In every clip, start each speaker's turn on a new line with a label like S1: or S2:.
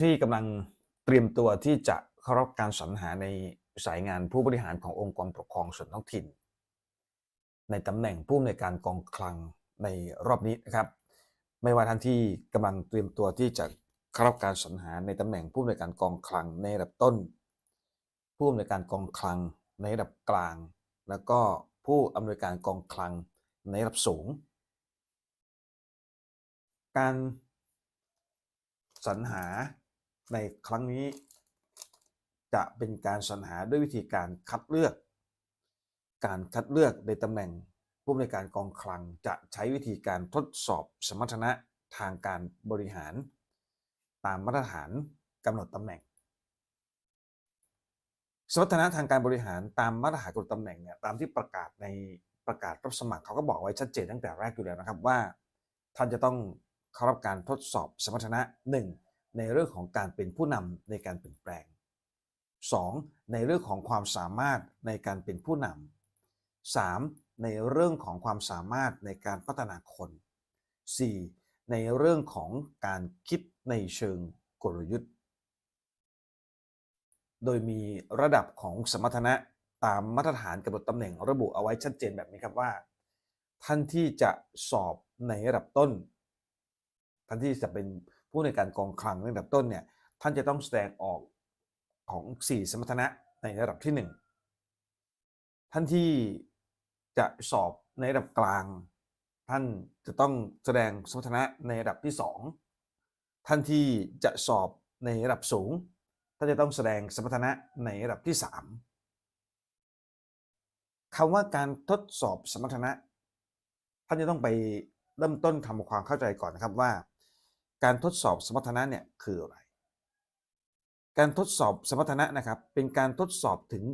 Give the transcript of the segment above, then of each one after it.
S1: ที่กำลังเตรียมตัวที่จะเข้ารับการสรรหาในสายงานผู้บริหารขององค์กรปกครองส่วนท้องถิ่น ในตำแหน่งผู้อำนวยการกองคลังในรอบนี้นะครับ ไม่ว่าท่านที่กำลังเตรียมตัวที่จะเข้ารับการสรรหาในตำแหน่งผู้อำนวยการกองคลังในระดับต้น ผู้อำนวยการกองคลังในระดับกลาง แล้วก็ผู้อำนวยการกองคลังในระดับสูง การสรรหา ในครั้งนี้ จะเป็นการสรรหาด้วยวิธีการคัดเลือก การคัดเลือกในตำแหน่งผู้อำนวยการกองคลังจะใช้วิธีการทดสอบสมรรถนะทางการบริหาร ตามมาตรฐานกำหนดตำแหน่ง สมรรถนะทางการบริหารตามมาตรฐานกำหนดตำแหน่งเนี่ยตามที่ประกาศในประกาศรับสมัครเขาก็บอกไว้ชัดเจนตั้งแต่แรกอยู่แล้วนะครับว่า ท่านจะต้องเข้ารับการทดสอบสมรรถนะ 1. ในเรื่องของการเป็นผู้นำในการเปลี่ยนแปลง 2. ในเรื่องของความสามารถในการเป็นผู้นำ 3. ในเรื่องของความสามารถในการพัฒนาคน 4. ในเรื่องของการคิดในเชิงกลยุทธ์ โดยมีระดับของสมรรถนะตามมาตรฐานกำหนดตำแหน่งระบุเอาไว้ชัดเจนแบบนี้ครับว่า ท่านที่จะสอบในระดับต้น ท่านที่จะเป็น ผู้ในการกองคลังในระดับต้นเนี่ยท่านจะต้องแสดงออกของ 4 สมรรถนะในระดับที่ 1 ท่านที่จะสอบในระดับกลาง ท่านจะต้องแสดงสมรรถนะในระดับที่ 2 ท่านที่จะสอบในระดับสูง ท่านจะต้องแสดงสมรรถนะในระดับที่ 3คำว่าการทดสอบสมรรถนะ ท่านจะต้องไปเริ่มต้นทำความเข้าใจก่อนนะครับว่า การทดสอบสมรรถนะเนี่ยคืออะไร การทดสอบสมรรถนะนะครับ เป็นการทดสอบถึง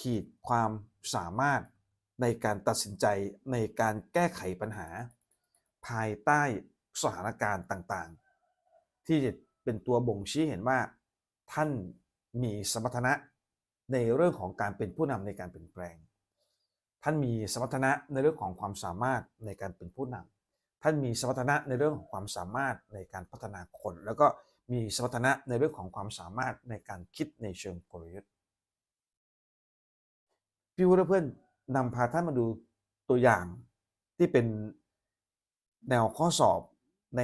S1: ขีดความสามารถในการตัดสินใจในการแก้ไขปัญหา ภายใต้สถานการณ์ต่างๆ ที่จะเป็นตัวบ่งชี้เห็นว่า ท่านมีสมรรถนะในเรื่องของการเป็นผู้นำในการเปลี่ยนแปลง ท่านมีสมรรถนะในเรื่องของความสามารถในการเป็นผู้นำ ท่านมีสมรรถนะในเรื่องของความสามารถในการพัฒนาคน แล้วก็มีสมรรถนะในเรื่องของความสามารถในการคิดในเชิงกลยุทธ์พี่วุฒิเพื่อนนำพาท่านมาดูตัวอย่างที่เป็นแนวข้อสอบใน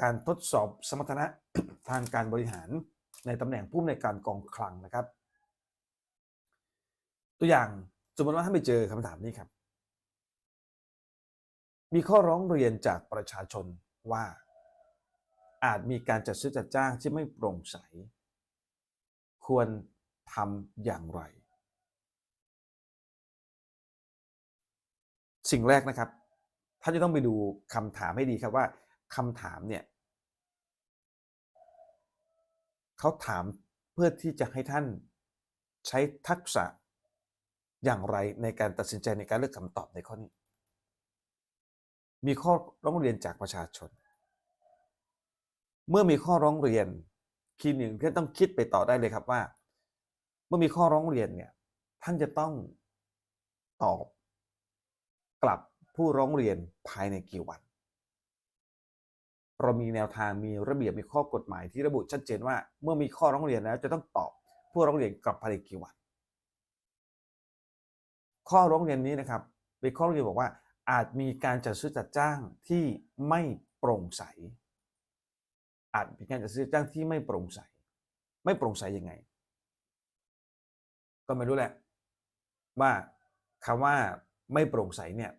S1: การทดสอบสมรรถนะทางการบริหารในตำแหน่งผู้อำนวยการกองคลังนะครับ ตัวอย่างสมมติว่าท่านไปเจอคำถามนี้ครับ มีข้อร้องเรียนจากประชาชนว่า อาจมีการจัดซื้อจัดจ้างที่ไม่โปร่งใส ควรทำอย่างไร สิ่งแรกนะครับท่านจะต้องไปดูคำถามให้ดีครับว่าคำถามเนี่ยเขาถามเพื่อที่จะให้ท่านใช้ทักษะอย่างไรในการตัดสินใจในการเลือกคำตอบในข้อนี้ มีข้อร้องเรียนจากประชาชน เมื่อมีข้อร้องเรียนคีย์หนึ่งที่ต้องคิดไปต่อได้เลยครับว่า เมื่อมีข้อร้องเรียนเนี่ยท่านจะต้องตอบ กลับผู้ร้องเรียนภายในกี่วัน เรามีแนวทางมีระเบียบมีข้อกฎหมายที่ระบุชัดเจนว่า เมื่อมีข้อร้องเรียนแล้วจะต้องตอบ ผู้ร้องเรียนกลับภายในกี่วัน ข้อร้องเรียนนี้นะครับเป็นข้อร้องเรียนบอกว่า อาจมีการจัดซื้อจัดจ้างที่ไม่โปร่งใส อาจมีการจัดซื้อจ้างที่ไม่โปร่งใส ไม่โปร่งใสยังไง ก็ไม่รู้แหละ ว่าคำว่าไม่โปร่งใสเนี่ย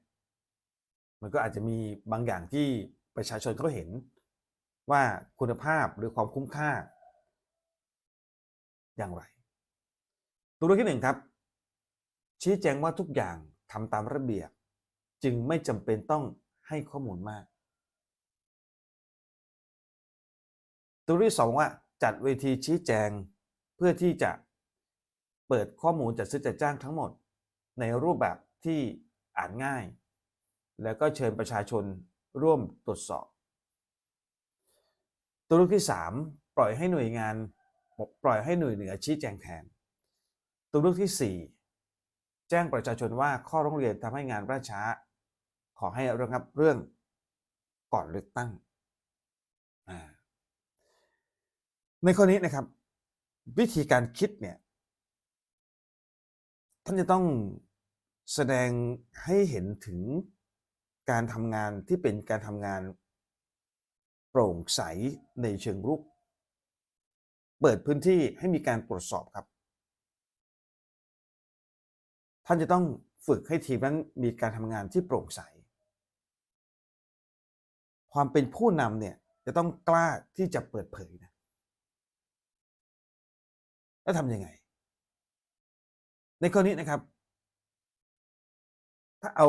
S1: มันก็อาจจะมีบางอย่างที่ประชาชนเขาเห็นว่าคุณภาพหรือความคุ้มค่า อย่างไร ตัวเลือกที่หนึ่งครับ ชี้แจงว่าทุกอย่างทำตามระเบียบ จึงไม่จำเป็นต้องให้ข้อมูลมาก ตัวที่สองว่าจัดเวทีชี้แจงเพื่อที่จะเปิดข้อมูลจัดซื้อจัดจ้างทั้งหมด ในรูปแบบที่อ่านง่าย แล้วก็เชิญประชาชนร่วมตรวจสอบ ตัวเลือกที่ 3 ปล่อยให้หน่วยงานปล่อยให้หน่วยเหนือชี้แจงแทน ตัวเลือกที่ 4 แจ้งประชาชนว่าข้อร้องเรียนทำให้งานราช้า อให้ระงับเรื่องก่อนเลือกตั้ง ในข้อนี้นะครับ วิธีการคิดเนี่ย ท่านจะต้องแสดงให้เห็นถึงการทำงานที่เป็นการทำงานโปร่งใสในเชิงรุก เปิดพื้นที่ให้มีการตรวจสอบครับ ท่านจะต้องฝึกให้ทีมนั้นมีการทำงานที่โปร่งใส ความเป็นผู้นำเนี่ยจะต้องกล้าที่จะเปิดเผยนะ แล้วทำยังไง ในข้อนี้นะครับ ถ้าเอา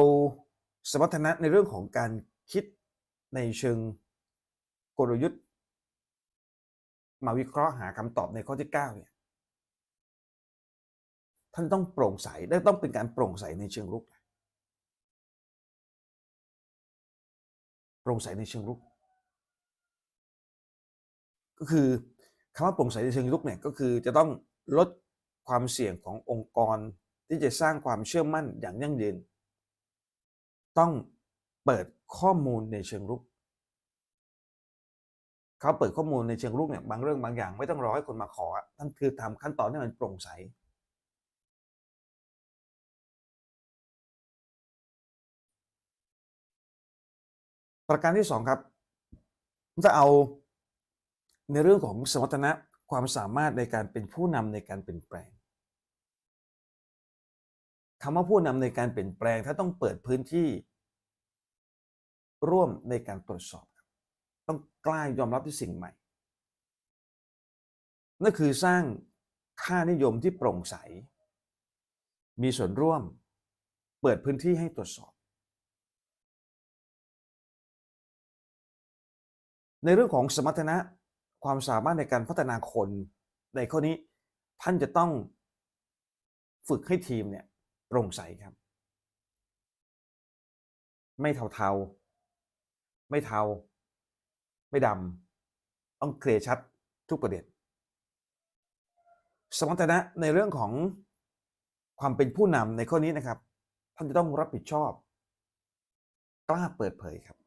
S1: สมรรถนะในเรื่องของการคิดในเชิงกลยุทธ์ มาวิเคราะห์หาคำตอบในข้อที่9เนี่ยท่านต้องโปร่งใสและต้องเป็นการโปร่งใสในเชิงรุก โปร่งใสในเชิงรุก ก็คือคำว่าโปร่งใสในเชิงรุกเนี่ยก็คือจะต้องลดความเสี่ยงขององค์กรที่จะสร้างความเชื่อมั่นอย่างยั่งยืน ต้องเปิดข้อมูลในเชิงรุกเขาเปิดข้อมูลในเชิงรุกเนี่ยบางเรื่องบางอย่างไม่ต้องรอให้คนมาขอท่านคือทำขั้นตอนให้มันโปร่งใส ประการที่สองครับจะเอาในเรื่องของสมรรถนะความสามารถในการเป็นผู้นำในการเปลี่ยนแปลงคำว่าผู้นำในการเปลี่ยนแปลง ถ้าต้องเปิดพื้นที่ ร่วมในการตรวจสอบครับต้องกล้ายอมรับที่สิ่งใหม่นั่นคือสร้างค่านิยมที่โปร่งใส มีส่วนร่วม เปิดพื้นที่ให้ตรวจสอบ ในเรื่องของสมรรถนะความสามารถในการพัฒนาคนในข้อนี้ท่านจะต้องฝึกให้ทีมเนี่ยโปร่งใสครับ ไม่เทาๆ ไม่เทา ไม่ดำต้องเคลียร์ชัดทุกประเด็น สมรรถนะในเรื่องของความเป็นผู้นำในข้อนี้นะครับ ท่านจะต้องรับผิดชอบ กล้าเปิดเผยครับ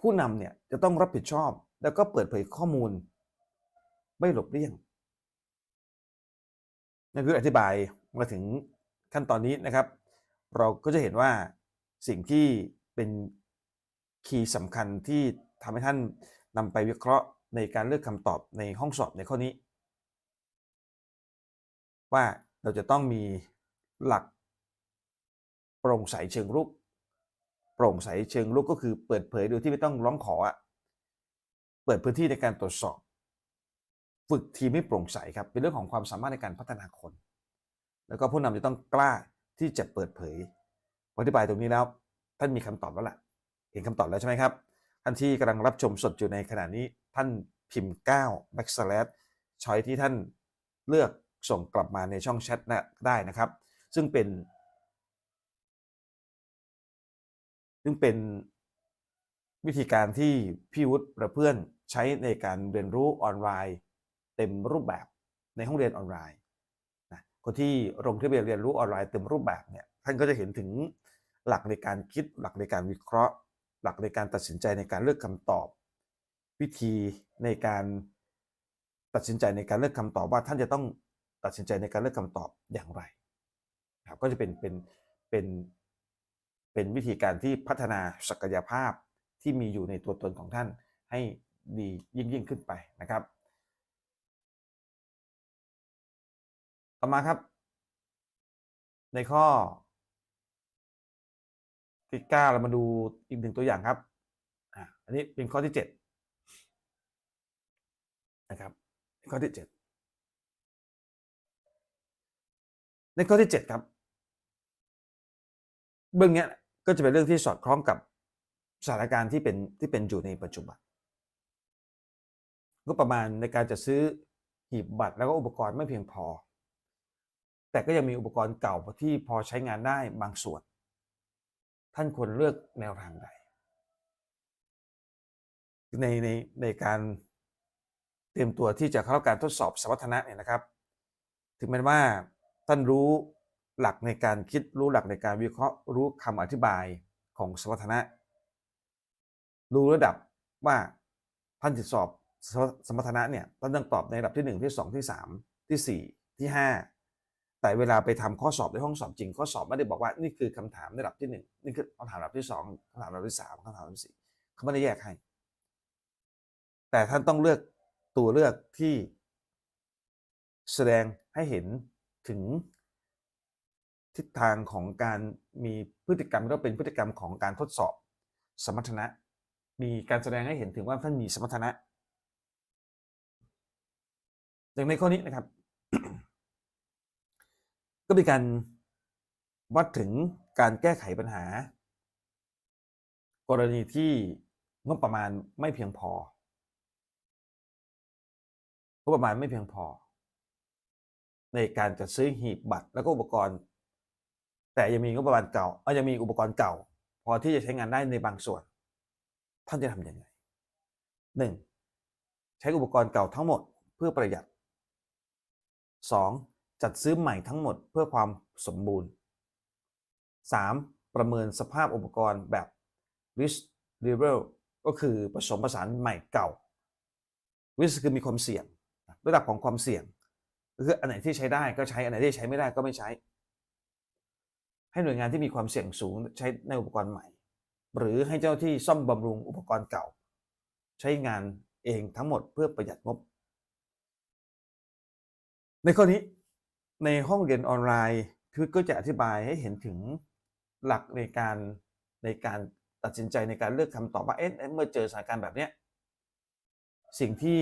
S1: ผู้นำเนี่ยจะต้องรับผิดชอบ แล้วก็เปิดเผยข้อมูล ไม่หลบเลี่ยงนั่นคืออธิบายมาถึงขั้นตอนนี้นะครับ เราก็จะเห็นว่าสิ่งที่เป็นคีย์สำคัญที่ทำให้ท่านนำไปวิเคราะห์ในการเลือกคำตอบในห้องสอบในข้อนี้ ว่าเราจะต้องมีหลักโปร่งใสเชิงรุก โปร่งใสเชิงรุกก็คือเปิดเผยโดยที่ไม่ต้องร้องขออะเปิดพื้นที่ในการตรวจสอบ ฝึกทีมให้โปร่งใสครับ เป็นเรื่องของความสามารถในการพัฒนาคน แล้วก็ผู้นำจะต้องกล้าที่จะเปิดเผยอธิบายตรงนี้แล้วท่านมีคำตอบแล้วล่ะ เห็นคำตอบแล้วใช่ไหมครับ ท่านที่กำลังรับชมสดอยู่ในขณะนี้ท่านพิมพ์9 backslash ช้อยที่ท่านเลือกส่งกลับมาในช่องแชทนะได้นะครับ ซึ่งเป็น ซึ่งเป็นวิธีการที่พี่วุฒิประเพื่อนใช้ในการเรียนรู้ออนไลน์ เต็มรูปแบบในห้องเรียนออนไลน์นะคนที่ลงทะเบียนเรียนรู้ออนไลน์เต็มรูปแบบเนี่ยท่านก็จะเห็นถึงหลักในการคิดหลักในการวิเคราะห์ หลักในการตัดสินใจในการเลือกคำตอบ วิธีในการตัดสินใจในการเลือกคำตอบว่าท่านจะต้องตัดสินใจในการเลือกคำตอบอย่างไรครับก็จะเป็นเป็นเป็น เป็นวิธีการที่พัฒนาศักยภาพที่มีอยู่ในตัวตนของท่านให้ดียิ่งยิ่งขึ้นไปนะครับ ต่อมาครับ ในข้อที่เก้าเรามาดูอีกหนึ่งตัวอย่างครับอันนี้เป็นข้อที่เจ็ดนะครับข้อที่เจ็ดในข้อที่เจ็ดครับ เบื้องเนี้ย ก็จะเป็นเรื่องที่สอดคล้องกับสถานการณ์ที่เป็นที่เป็นอยู่ในปัจจุบันก็ประมาณในการจะซื้อหีบบัตรแล้วก็อุปกรณ์ไม่เพียงพอ แต่ก็ยังมีอุปกรณ์เก่าที่พอใช้งานได้บางส่วน ท่านควรเลือกแนวทางใดในในในการเตรียมตัวที่จะเข้าการทดสอบสมรรถนะเนี่ยนะครับ ถึงแม้ว่าท่านรู้ หลักในการคิดรู้หลักในการวิเคราะห์รู้คำอธิบายของสมรรถนะ รู้ระดับว่าท่านจะสอบสมรรถนะเนี่ยท่านต้องตอบในระดับที่ 1 ที่ 2 ที่ 3 ที่ 4 ที่ 5 แต่เวลาไปทำข้อสอบในห้องสอบจริงข้อสอบไม่ได้บอกว่านี่คือคำถามในระดับที่ 1 นี่คือคำถามระดับที่2คำถามระดับที่3คำถามระดับที่4เขาไม่ได้แยกให้ แต่ท่านต้องเลือกตัวเลือกที่แสดงให้เห็นถึง ทิศทางของการมีพฤติกรรมก็เป็นพฤติกรรมของการทดสอบสมรรถนะ มีการแสดงให้เห็นถึงว่าท่านมีสมรรถนะอย่างในข้อนี้นะครับ ก็มีการวัดถึงการแก้ไขปัญหา กรณีที่งบประมาณไม่เพียงพองบประมาณไม่เพียงพอ ในการจัดซื้อหีบบัตรแล้วก็อุปกรณ์ แต่ยังมีงบประมาณเก่าเอ้ยยังมีอุปกรณ์เก่า พอที่จะใช้งานได้ในบางส่วน ท่านจะทำยังไงหนึ่งใช้อุปกรณ์เก่าทั้งหมดเพื่อประหยัด 2. จัดซื้อใหม่ทั้งหมดเพื่อความสมบูรณ์ 3. ประเมินสภาพอุปกรณ์แบบ risk level ก็คือผสมผสานใหม่เก่า risk คือมีความเสี่ยง ระดับของความเสี่ยง คืออันไหนที่ใช้ได้ก็ใช้ อันไหนที่ใช้ไม่ได้ก็ไม่ใช้ ให้หน่วยงานที่มีความเสี่ยงสูงใช้ในอุปกรณ์ใหม่ หรือให้เจ้าที่ซ่อมบำรุงอุปกรณ์เก่า ใช้งานเองทั้งหมดเพื่อประหยัดงบ ในข้อนี้ในห้องเรียนออนไลน์คือก็จะอธิบายให้เห็นถึงหลักในการในการตัดสินใจในการเลือกคำตอบว่าเอ๊ะเมื่อเจอสถานการณ์แบบเนี้ยสิ่งที่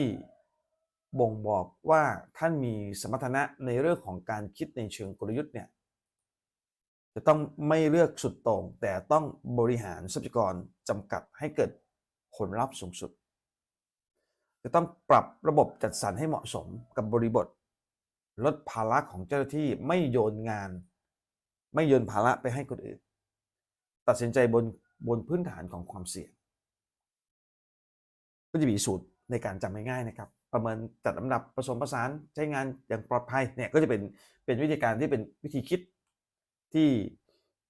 S1: บ่งบอกว่าท่านมีสมรรถนะในเรื่องของการคิดในเชิงกลยุทธ์เนี่ย จะต้องไม่เลือกสุดโต่งแต่ต้องบริหารทรัพยากรจำกัดให้เกิดผลลัพธ์สูงสุด จะต้องปรับระบบจัดสรรให้เหมาะสมกับบริบท ลดภาระของเจ้าหน้าที่ไม่โยนงาน ไม่โยนภาระไปให้คนอื่น ตัดสินใจบนบนพื้นฐานของความเสี่ยง ก็จะมีสูตรในการจำง่ายๆนะครับ ประเมินจัดลำดับผสมผสานใช้งานอย่างปลอดภัยเนี่ยก็จะเป็นเป็นวิธีการที่เป็นวิธีคิด ที่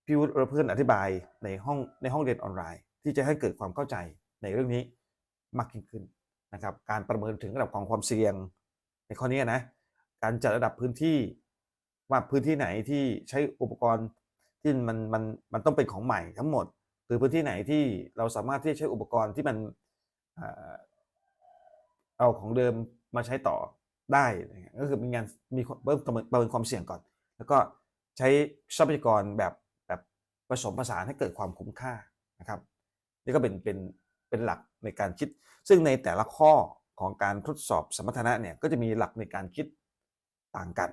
S1: พี่วุฒิเพื่อนอธิบายในห้องในห้องเรียนออนไลน์ ที่จะให้เกิดความเข้าใจในเรื่องนี้มากยิ่งขึ้นนะครับ การประเมินถึงระดับของความเสี่ยงในข้อนี้นะการจัดระดับพื้นที่ว่าพื้นที่ไหนที่ใช้อุปกรณ์ที่มันมันมันต้องเป็นของใหม่ทั้งหมด หรือพื้นที่ไหนที่เราสามารถที่จะใช้อุปกรณ์ที่มันเอาของเดิมมาใช้ต่อได้ก็คือมีงานมีเริ่มประเมินความเสี่ยงก่อน แล้วก็ ใช้ทรัพยากรแบบแบบผสมผสานให้เกิดความคุ้มค่านะครับ นี่ก็เป็นเป็นเป็นหลักในการคิด ซึ่งในแต่ละข้อของการทดสอบสมรรถนะเนี่ยก็จะมีหลักในการคิดต่างกัน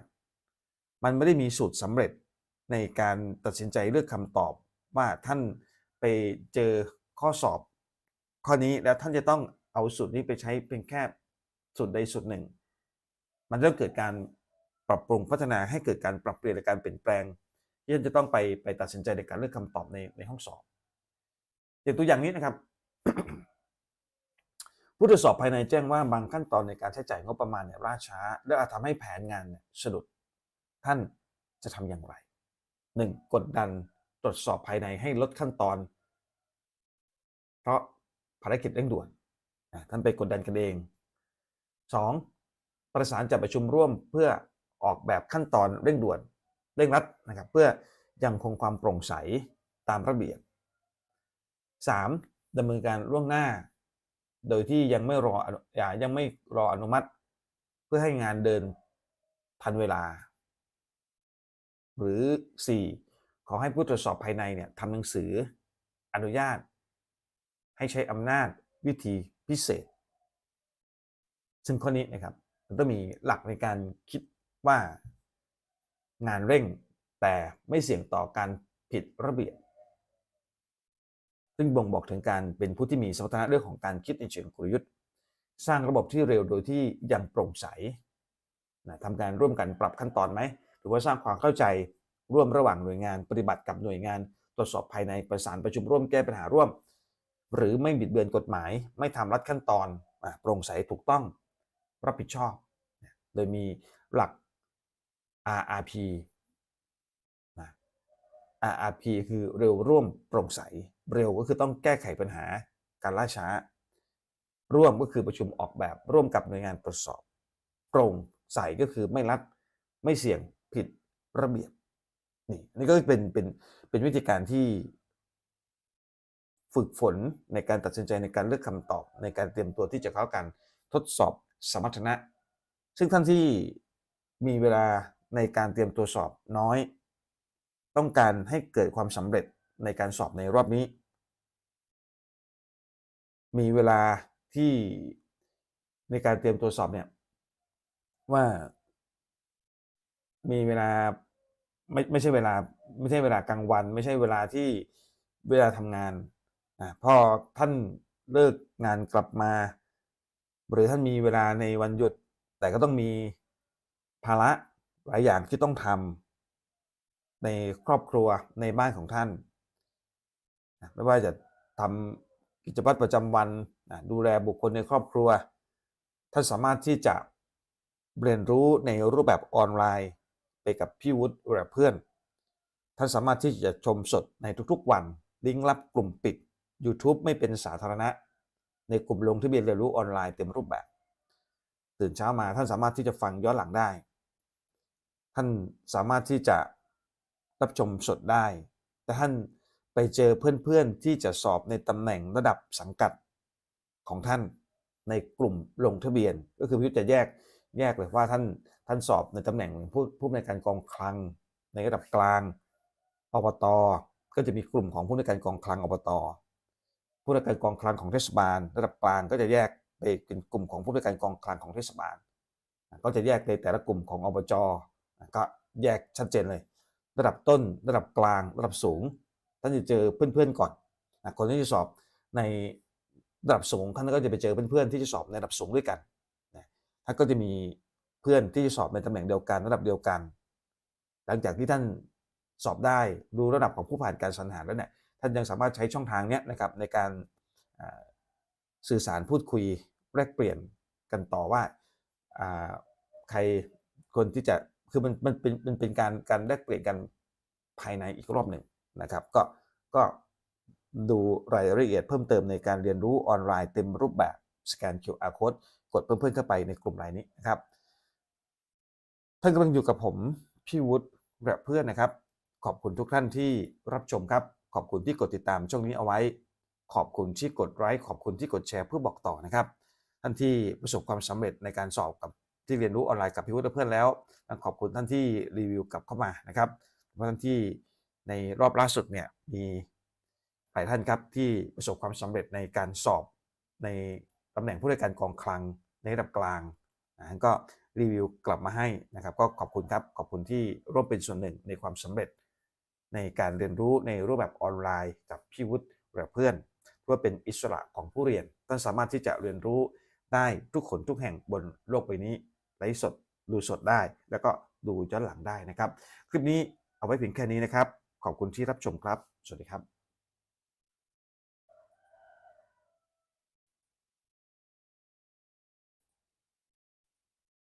S1: มันไม่ได้มีสูตรสำเร็จในการตัดสินใจเลือกคำตอบว่าท่านไปเจอข้อสอบ ข้อนี้แล้วท่านจะต้องเอาสูตรนี้ไปใช้เป็นแค่สูตรใดสูตรหนึ่ง มันต้องเกิดการ ปรับปรุงพัฒนาให้เกิดการปรับเปลี่ยนและการเปลี่ยนแปลงที่ท่านจะต้องไปไปตัดสินใจในการเลือกคำตอบในในห้องสอบ อย่างตัวอย่างนี้นะครับ ผู้ตรวจสอบภายในแจ้งว่าบางขั้นตอนในการใช้จ่ายงบประมาณเนี่ยล่าช้า และอาจทำให้แผนงานเนี่ยสะดุดท่านจะทำอย่างไร 1. กดดันตรวจสอบภายในให้ลดขั้นตอน เพราะภารกิจเร่งด่วนท่านไปกดดันกันเอง 2. ประสานจัดประชุมร่วมเพื่อ ออกแบบขั้นตอนเร่งด่วนเร่งรัดนะครับ เพื่อยังคงความโปร่งใสตามระเบียบ 3. ดำเนินการล่วงหน้า โดยที่ยังไม่รออย่ายังไม่รออนุมัติ เพื่อให้งานเดินทันเวลา หรือ 4. ขอให้ผู้ตรวจสอบภายในเนี่ยทำหนังสืออนุญาต ให้ใช้อำนาจวิธีพิเศษ ซึ่งข้อนี้นะครับมันต้องมีหลักในการคิด ว่างานเร่งแต่ไม่เสี่ยงต่อการผิดระเบียบ ซึ่งบ่งบอกถึงการเป็นผู้ที่มีสมรรถนะเรื่องของการคิดในเชิงกลยุทธ์ สร้างระบบที่เร็วโดยที่ยังโปร่งใสนะทำการร่วมกันปรับขั้นตอนไหม หรือว่าสร้างความเข้าใจร่วมระหว่างหน่วยงานปฏิบัติกับหน่วยงาน ตรวจสอบภายในประสานประชุมร่วมแก้ปัญหาร่วม หรือไม่บิดเบือนกฎหมาย ไม่ทำรัดขั้นตอนโปร่งใสถูกต้อง รับผิดชอบ โดยมีหลัก RRP นะ RRP คือเร็วร่วมโปร่งใส เร็วก็คือต้องแก้ไขปัญหาการล่าช้า ร่วมก็คือประชุมออกแบบร่วมกับหน่วยงานตรวจสอบ โปร่งใสก็คือไม่รัดไม่เสี่ยงผิดระเบียบนี่นี่ก็เป็นเป็นเป็นวิธีการที่ฝึกฝนในการตัดสินใจในการเลือกคำตอบในการเตรียมตัวที่จะเข้าการทดสอบสมรรถนะ ซึ่งท่านที่มีเวลา ในการเตรียมตัวสอบน้อย ต้องการให้เกิดความสำเร็จในการสอบในรอบนี้ มีเวลาที่ในการเตรียมตัวสอบเนี่ยว่ามีเวลาไม่ไม่ใช่เวลาไม่ใช่เวลากลางวัน ไม่ใช่เวลาที่เวลาทำงานอ่าพอท่านเลิกงานกลับมา หรือท่านมีเวลาในวันหยุด แต่ก็ต้องมีภาระ หลายอย่างที่ต้องทำในครอบครัวในบ้านของท่าน ไม่ว่าจะทำกิจวัตรประจำวันดูแลบุคคลในครอบครัว ท่านสามารถที่จะเรียนรู้ในรูปแบบออนไลน์ไปกับพี่วุฒิหรือเพื่อน ท่านสามารถที่จะชมสดในทุกๆ วัน ลิงก์ลับกลุ่มปิด YouTube ไม่เป็นสาธารณะ ในกลุ่มลงทะเบียนเรียนรู้ออนไลน์เต็มรูปแบบ ตื่นเช้ามาท่านสามารถที่จะฟังย้อนหลังได้ ท่านสามารถที่จะรับชมสดได้ แต่ท่านไปเจอเพื่อนๆที่จะสอบในตำแหน่งระดับสังกัดของท่านในกลุ่มลงทะเบียน ก็คือพิจจะแยกแยกเลยว่าท่านท่านสอบในตำแหน่งผู้ผู้ในการกองคลัง ในระดับกลางอบตก็จะมีกลุ่มของผู้ในการกองคลังอบตผู้ในการกองคลังของเทศบาล ระดับกลางก็จะแยกไปเป็นกลุ่มของผู้ในการกองคลังของเทศบาล ก็จะแยกในแต่ละกลุ่มของอบจ ก็แยกชัดเจนเลย ระดับต้นระดับกลางระดับสูง ท่านจะเจอเพื่อนๆก่อนนะคนที่จะสอบในระดับสูงท่านก็จะไปเจอเพื่อนๆที่จะสอบในระดับสูงด้วยกันนะท่านก็จะมีเพื่อนที่จะสอบในตำแหน่งเดียวกันระดับเดียวกัน หลังจากที่ท่านสอบได้รู้ระดับของผู้ผ่านการสรรหาแล้วเนี่ยท่านยังสามารถใช้ช่องทางนี้นะครับในการสื่อสารพูดคุยแลกเปลี่ยนกันต่อว่าใครคนที่จะ คือมันมันเป็นมันเป็นการการแลกเปลี่ยนกันภายในอีกรอบหนึ่งนะครับ ก็ก็ดูรายละเอียดเพิ่มเติมในการเรียนรู้ออนไลน์เต็มรูปแบบสแกน QR code กดเพิ่มเพื่อนเข้าไปในกลุ่มรายนี้นะครับท่านกำลังอยู่กับผมพี่วุฒิและเพื่อนนะครับ ขอบคุณทุกท่านที่รับชมครับ ขอบคุณที่กดติดตามช่องนี้เอาไว้ ขอบคุณที่กดไลค์ขอบคุณที่กดแชร์เพื่อบอกต่อนะครับท่านที่ประสบความสำเร็จในการสอบกับ ที่เรียนรู้ออนไลน์กับพี่วุฒิและเพื่อนแล้วขอบคุณท่านที่รีวิวกลับเข้ามานะครับเพราะท่านที่ในรอบล่าสุดเนี่ยมีหลายท่านครับที่ประสบความสำเร็จในการสอบในตำแหน่งผู้ในวยการกองคลังในระดับกลางนะก็รีวิวกลับมาให้นะครับ ก็ขอบคุณครับขอบคุณที่ร่วมเป็นส่วนหนึ่งในความสำเร็จ ในการเรียนรู้ในรูปแบบออนไลน์ กับพี่วุฒิและเพื่อนเพื่อเป็นอิสระของผู้เรียนท่านสามารถที่จะเรียนรู้ได้ทุกคนทุกแห่งบนโลกใบนี้ ลฟ์สดดูสดได้ แล้วก็ดูย้อนหลังได้นะครับ คลิปนี้เอาไว้เพียงแค่นี้นะครับ ขอบคุณที่รับชมครับ สวัสดีครับ